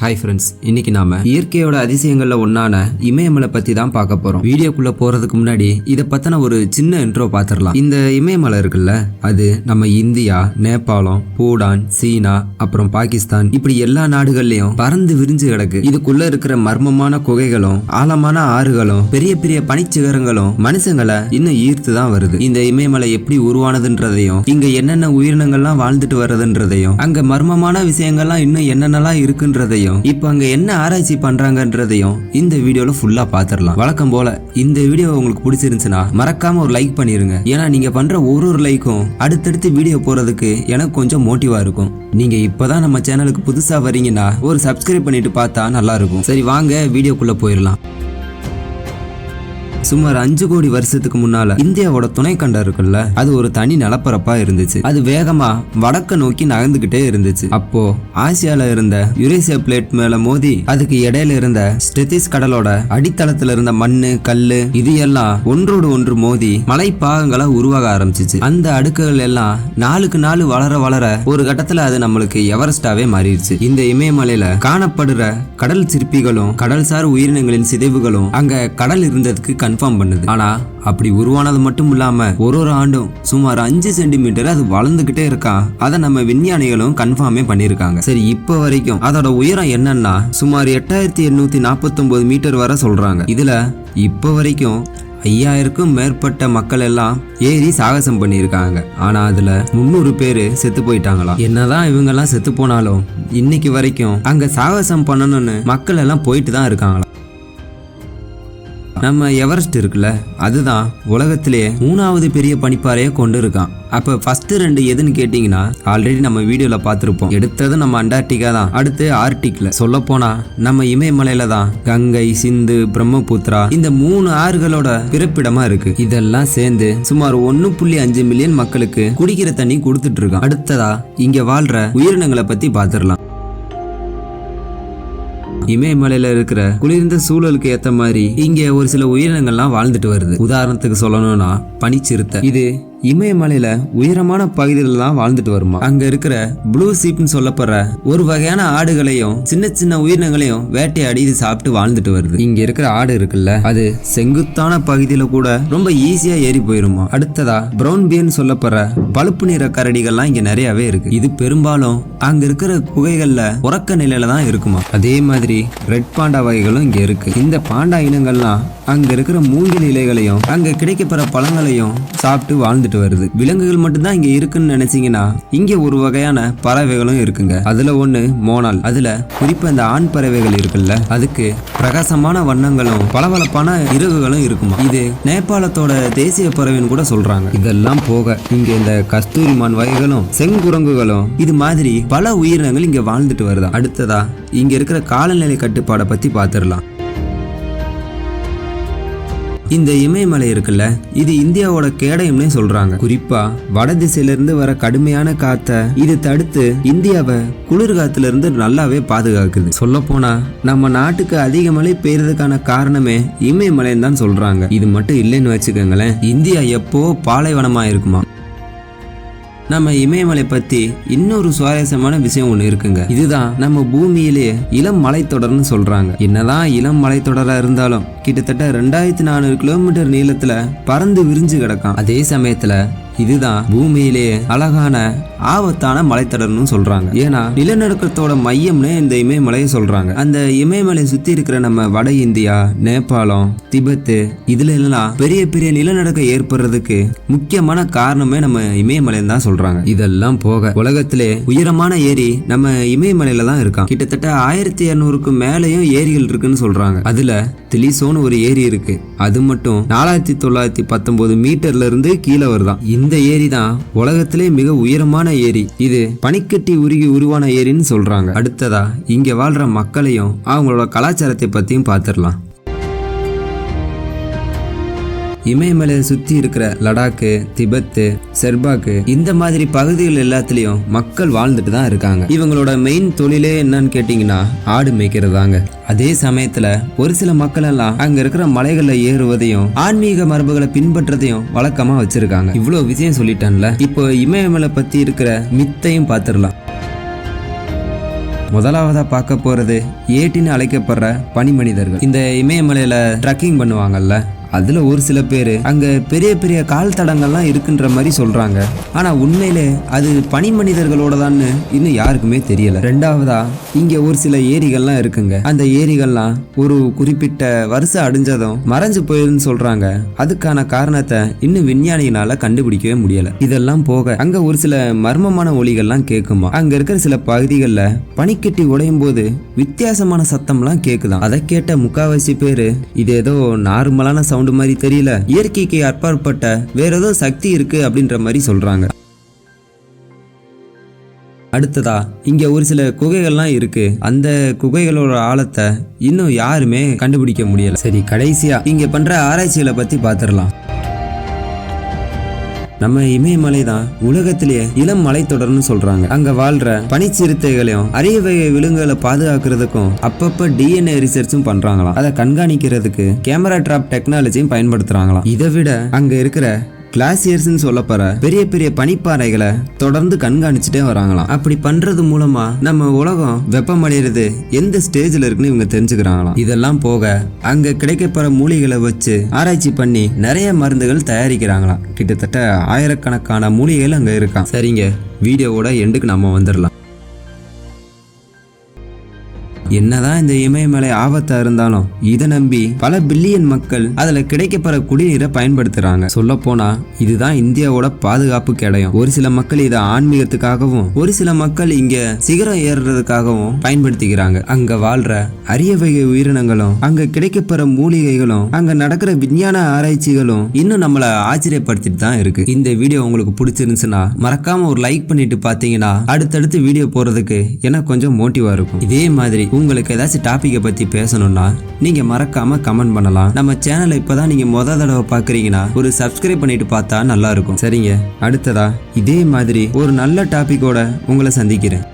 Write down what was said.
Hi friends இன்னைக்கு நாம இயற்கையோட அதிசயங்கள்ல ஒன்னான இமயமலை பத்தி தான் பார்க்க போறோம். வீடியோக்குள்ள போறதுக்கு முன்னாடி இதை பத்தின ஒரு சின்ன இன்ட்ரோ பாத்திரலாம். இந்த இமயமலை இருக்குல்ல அது நம்ம இந்தியா நேபாளம் பூடான் சீனா அப்புறம் பாகிஸ்தான் இப்படி எல்லா நாடுகள்லயும் பறந்து விரிஞ்சு கிடக்கு. இதுக்குள்ள இருக்கிற மர்மமான குகைகளும் ஆழமான ஆறுகளும் பெரிய பெரிய பனிச்சிகரங்களும் மனுஷங்களை இன்னும் ஈர்த்து தான் வருது. இந்த இமயமலை எப்படி உருவானதுன்றதையும் இங்க என்னென்ன உயிரினங்கள்லாம் வாழ்ந்துட்டு வர்றதுன்றதையும் அங்க மர்மமான விஷயங்கள்லாம் இன்னும் என்னென்னலாம் இருக்குன்றதையும் இப்போ அங்க என்ன ஆராய்ச்சி பண்றாங்கன்றதையும் இந்த வீடியோல ஃபுல்லா பாத்திரலாம். வழக்கம் போல இந்த வீடியோ உங்களுக்கு பிடிச்சிருந்துச்சுன்னா மறக்காம ஒரு லைக் பண்ணிருங்க. ஏன்னா நீங்க பண்ற ஒரு ஒரு லைக்கும் அடுத்தடுத்து வீடியோ போறதுக்கு எனக்கு கொஞ்சம் மோட்டிவா இருக்கும். நீங்க இப்பதான் நம்ம சேனலுக்கு புதுசா வரீங்கன்னா ஒரு சப்ஸ்கிரைப் பண்ணிட்டு பார்த்தா நல்லா இருக்கும். சரி வாங்க வீடியோக்குள்ள போயிடலாம் சுமார் அஞ்சு கோடி வருஷத்துக்கு முன்னால இந்தியாவோட துணை கண்டம் இருக்குல்ல அது ஒரு தனி நிலப்பரப்பா இருந்துச்சு. அது வேகமா வடக்க நோக்கி நகர்ந்துகிட்டே இருந்துச்சு. அப்போ ஆசியால இருந்த யுரேசியா பிளேட் மேல மோதி அதுக்கு இடையில இருந்த ஸ்டெத்திஸ் கடலோட அடித்தளத்துல இருந்த மண்ணு கல்லு இது எல்லாம் ஒன்றோடு ஒன்று மோதி மலைப்பாகங்களா உருவாக ஆரம்பிச்சிச்சு. அந்த அடுக்குகள் எல்லாம் நாளுக்கு நாள் வளர வளர ஒரு கட்டத்துல அது நம்மளுக்கு எவரெஸ்டாவே மாறிடுச்சு. இந்த இமயமலையில காணப்படுற கடல் சிற்பிகளும் கடல்சார் உயிரினங்களின் சிதைவுகளும் அங்க கடல் இருந்ததுக்கு கன்ஃபார்ம் பண்ணுது. ஆனா அப்படி உருவானது மட்டும் இல்லாம ஒரு ஒரு ஆண்டும் சுமார் அஞ்சு சென்டிமீட்டர் அது வளர்ந்துகிட்டே இருக்கா? அதை நம்ம விஞ்ஞானிகளும் கன்ஃபார்மே பண்ணியிருக்காங்க. சரி இப்போ வரைக்கும் அதோட உயரம் என்னன்னா சுமார் எட்டாயிரத்தி எண்ணூத்தி நாற்பத்தொன்பது மீட்டர் வர சொல்றாங்க. இதுல இப்போ வரைக்கும் ஐயாயிரக்கும் மேற்பட்ட மக்கள் எல்லாம் ஏறி சாகசம் பண்ணியிருக்காங்க. ஆனா அதுல முந்நூறு பேர் செத்து போயிட்டாங்களாம் என்னதான் இவங்க எல்லாம் செத்து போனாலும் இன்னைக்கு வரைக்கும் அங்க சாகசம் பண்ணணும்னு மக்கள் எல்லாம் போயிட்டு தான் இருக்காங்களாம் நம்ம எவரெஸ்ட் இருக்குல்ல அதுதான் உலகத்திலே மூணாவது பெரிய பனிப்பாறையை கொண்டு இருக்கான் அப்ப ஃபர்ஸ்ட் ரெண்டு எதுன்னு கேட்டிங்கன்னா ஆல்ரெடி நம்ம வீடியோல பார்த்துருப்போம். எடுத்தது நம்ம அண்டார்டிகா தான். அடுத்து ஆர்டிக்ல சொல்ல போனா நம்ம இமயமலையில தான் கங்கை சிந்து பிரம்மபுத்திரா இந்த மூணு ஆறுகளோட பிறப்பிடமா இருக்கு. இதெல்லாம் சேர்ந்து சுமார் ஒன்னு புள்ளி அஞ்சு மில்லியன் மக்களுக்கு குடிக்கிற தண்ணி கொடுத்துட்டு இருக்கான். அடுத்ததா இங்க வாழ்ற உயிரினங்களை பத்தி பார்த்துடலாம். இமயமலையில இருக்கிற குளிர்ந்த சூழலுக்கு ஏத்த மாதிரி இங்க ஒரு சில உயிரினங்கள்லாம் வாழ்ந்துட்டு வருது. உதாரணத்துக்கு சொல்லணும்னா பனிச்சிறுத்தை. இது இமயமலையில உயரமான பகுதியில் தான் வாழ்ந்துட்டு வருமா? அங்க இருக்கிற ப்ளூ சீப்னு சொல்லப்படுற ஒரு வகையான ஆடுகளையும் சின்ன சின்ன உயிரினங்களையும் வேட்டையாடி இது சாப்பிட்டு வாழ்ந்துட்டு வருது. இங்க இருக்கிற ஆடு இருக்குல்ல அது செங்குத்தான பகுதியில கூட ரொம்ப ஈஸியா ஏறி போயிருமா? அடுத்ததா பிரவுன் பியர்னு சொல்லப்படுற பழுப்பு நிற கரடிகள்லாம் இங்க நிறையவே இருக்கு. இது பெரும்பாலும் அங்க இருக்கிற குகைகள்ல உறக்க நிலையில தான் இருக்குமா? அதே மாதிரி ரெட் பாண்டா வகைகளும் இங்க இருக்கு. இந்த பாண்டா இனங்கள்லாம் அங்க இருக்கிற மூங்கில் இலைகளையும் அங்க கிடைக்கப்பெற பழங்களையும் சாப்பிட்டு வாழ்ந்துட்டு வருது. விலங்குகள் மட்டும்தான் இங்க இருக்குன்னு நினைச்சீங்கன்னா இங்க ஒரு வகையான பறவைகளும் இருக்குங்க. அதுல ஒண்ணு மோனால். அதுல குறிப்பா இந்த ஆண் பறவைகள் இருக்குல்ல அதுக்கு பிரகாசமான வண்ணங்களும் பளபளப்பான இறகுகளும் இருக்குமா? இது நேபாளத்தோட தேசிய பறவைன்னு கூட சொல்றாங்க. இதெல்லாம் போக இங்க இந்த கஸ்தூரி மான் வகைகளும் செங்குரங்குகளும் இது மாதிரி பல உயிரினங்கள் இங்க வாழ்ந்துட்டு வருதா? அடுத்ததா இங்க இருக்கிற காலநிலை கட்டுப்பாடை பத்தி பார்த்துடலாம் இந்த இமயமலை இருக்குல்ல இது இந்தியாவோட கேடயம்னே சொல்றாங்க. குறிப்பா வட இருந்து வர கடுமையான காத்த இது தடுத்து இந்தியாவை குளிர்காத்துல இருந்து நல்லாவே பாதுகாக்குது. சொல்ல போனா நம்ம நாட்டுக்கு அதிக மழை பெய்யறதுக்கான காரணமே இமயமலைன்னு தான் சொல்றாங்க. இது மட்டும் இல்லைன்னு வச்சுக்கோங்களேன் இந்தியா எப்போ பாலைவனமா இருக்குமா? நம்ம இமயமலை பத்தி இன்னொரு சுவாரஸ்யமான விஷயம் ஒண்ணு இருக்குங்க. இதுதான் நம்ம பூமியிலேயே இளம் மலைத்தொடர்னு சொல்றாங்க. என்னதான் இளம் மலைத்தொடரா இருந்தாலும் கிட்டத்தட்ட ரெண்டாயிரத்தி நானூறு கிலோமீட்டர் நீளத்துல பறந்து விரிஞ்சு கிடக்கும் அதே சமயத்துல இதுதான் பூமியிலேயே அழகான ஆபத்தான மலைத்தொடர்னு சொல்றாங்க. ஏன்னா நிலநடுக்கத்தோட மையம்னு இந்த இமயமலையை சொல்றாங்க. அந்த இமயமலை சுத்தி இருக்கிற நம்ம வட இந்தியா நேபாளம் திபெத்து இதுல எல்லாம் பெரிய பெரிய நிலநடுக்கம் ஏற்படுறதுக்கு முக்கியமான காரணமே நம்ம இமயமலை தான் சொல்றாங்க. இதெல்லாம் போக உலகத்திலே உயரமான ஏரி நம்ம இமயமலையில தான் இருக்கான் கிட்டத்தட்ட ஆயிரத்தி இருநூறுக்கு மேலேயும் ஏரிகள் இருக்குன்னு சொல்றாங்க. அதுல திலிசோன்னு ஒரு ஏரி இருக்கு. அது மட்டும் நாலாயிரத்தி தொள்ளாயிரத்தி பத்தொன்பது மீட்டர்ல இருந்து கீழே வருதான். இந்த இந்த ஏரி தான் உலகத்திலே மிக உயரமான ஏரி. இது பனிக்கட்டி உருகி உருவான ஏரின்னு சொல்றாங்க. அடுத்ததா இங்க வாழ்ற மக்களையும் அவங்களோட கலாச்சாரத்தை பத்தியும் பார்த்துடலாம். இமயமலையை சுற்றி இருக்கிற லடாக்கு திபெத்து செர்பாக்கு இந்த மாதிரி பகுதிகள் எல்லாத்துலேயும் மக்கள் வாழ்ந்துட்டு தான் இருக்காங்க. இவங்களோட மெயின் தொழிலே என்னன்னு கேட்டிங்கன்னா ஆடு மேய்க்கிறதாங்க. அதே சமயத்துல ஒரு சில மக்கள் எல்லாம் அங்க இருக்கிற மலைகள்ல ஏறுவதையும் ஆன்மீக மரபுகளை பின்பற்றதையும் வழக்கமா வச்சிருக்காங்க. இவ்வளவு விஷயம் சொல்லிட்டேன்ல. இப்போ இமயமலை பத்தி இருக்கிற மித்தையும் பார்த்துடலாம் முதலாவதா பார்க்க போறது ஏட்டின்னு அழைக்கப்படுற பனிமனிதர்கள். இந்த இமயமலையில ட்ரக்கிங் பண்ணுவாங்கல்ல அதுல ஒரு சில பேர் அங்க பெரிய பெரிய கால் தடங்கள்லாம் இருக்குன்ற மாதிரி சொல்றாங்க. ஆனா உண்மையிலே அது பனி மனிதர்களோட இன்னும் யாருக்குமே தெரியல. ரெண்டாவதா இங்க ஒரு சில ஏரிகள்லாம் இருக்குங்க. அந்த ஏரிகள்லாம் ஒரு குறிப்பிட்ட வருஷம் அடைஞ்சதும் மறைஞ்சு போயிருன்னு சொல்றாங்க. அதுக்கான காரணத்தை இன்னும் விஞ்ஞானிகளால கண்டுபிடிக்கவே முடியல. இதெல்லாம் போக அங்க ஒரு சில மர்மமான ஒலிகள்லாம் கேட்குமா அங்க இருக்கிற சில பகுதிகளில் பனிக்கட்டி உடையும் போது வித்தியாசமான சத்தம்லாம் கேட்குதான் அதை கேட்ட முக்காவாசி பேர் இது ஏதோ நார்மலான சவுண்டு மாதிரி தெரியல. இயற்கைக்கு அற்பாற்பட்ட வேற ஏதோ சக்தி இருக்கு அப்படின்ற மாதிரி சொல்றாங்க. அடுத்ததா இங்க ஒரு சில குகைகள்லாம் இருக்கு. அந்த குகைகளோட ஆழத்தை இன்னும் யாருமே கண்டுபிடிக்க முடியல. சரி கடைசியா இங்க பண்ற ஆராய்ச்சிகளை பத்தி பார்த்துடலாம் நம்ம இமயமலை தான் உலகத்திலேயே இளம் மலைத்தொடர்னு சொல்றாங்க. அங்க வாழ்ற பனிச்சிறுத்தைகளையும் அரிய வகை விலங்குகளை பாதுகாக்கிறதுக்கும் அப்பப்ப டிஎன்ஏ ரிசர்ச்சும் பண்றாங்களாம். அதை கண்காணிக்கிறதுக்கு கேமரா டிராப் டெக்னாலஜியும் பயன்படுத்துறாங்களாம். இதை விட அங்க இருக்கிற கிளாசியர்ஸ்னு சொல்லப்போற பெரிய பெரிய பனிப்பாறைகளை தொடர்ந்து கண்காணிச்சுட்டே வராங்களாம். அப்படி பண்றது மூலமா நம்ம உலகம் வெப்பமடைகிறது எந்த ஸ்டேஜ்ல இருக்குன்னு இவங்க தெரிஞ்சுக்கிறாங்களாம். இதெல்லாம் போக அங்க கிடைக்கப்படுற மூலிகளை வச்சு ஆராய்ச்சி பண்ணி நிறைய மருந்துகள் தயாரிக்கிறாங்களாம். கிட்டத்தட்ட ஆயிரக்கணக்கான மூலிகைகள் அங்க இருக்கான் சரிங்க வீடியோவோட எண்டுக்கு நம்ம வந்துடலாம் என்னதான் இந்த இமயமலை ஆபத்தா இருந்தாலும் இதை நம்பி பல பில்லியன் மக்கள் அதுல கிடைக்கப்பெற குடிநீரை பயன்படுத்துறாங்க. சொல்ல போனா இதுதான் இந்தியாவோட பாதுகாப்பு கிடையும். ஒரு சில மக்கள் இதை ஆன்மீகத்துக்காகவும் ஒரு சில மக்கள் இங்க சிகரம் ஏறுறதுக்காகவும் பயன்படுத்திக்கிறாங்க. அங்க வாழ்ற அரிய வகை உயிரினங்களும் அங்க கிடைக்கப்பெற மூலிகைகளும் அங்க நடக்கிற விஞ்ஞான ஆராய்ச்சிகளும் இன்னும் நம்மள ஆச்சரியப்படுத்திட்டு தான் இருக்கு. இந்த வீடியோ உங்களுக்கு பிடிச்சிருந்துச்சுன்னா மறக்காம ஒரு லைக் பண்ணிட்டு பாத்தீங்கன்னா அடுத்தடுத்து வீடியோ போறதுக்கு எனக்கு கொஞ்சம் மோட்டிவா இருக்கும். இதே மாதிரி உங்களுக்கு ஏதாச்சும் டாப்பிக்கை பத்தி பேசணும்னா நீங்க மறக்காம கமெண்ட் பண்ணலாம். நம்ம சேனலை இப்பதான் நீங்க முத தடவை பாக்குறீங்கன்னா ஒரு சப்ஸ்கிரைப் பண்ணிட்டு பார்த்தா நல்லா இருக்கும். சரிங்க? அடுத்ததா இதே மாதிரி ஒரு நல்ல டாபிக்கோட உங்களை சந்திக்கிறேன்.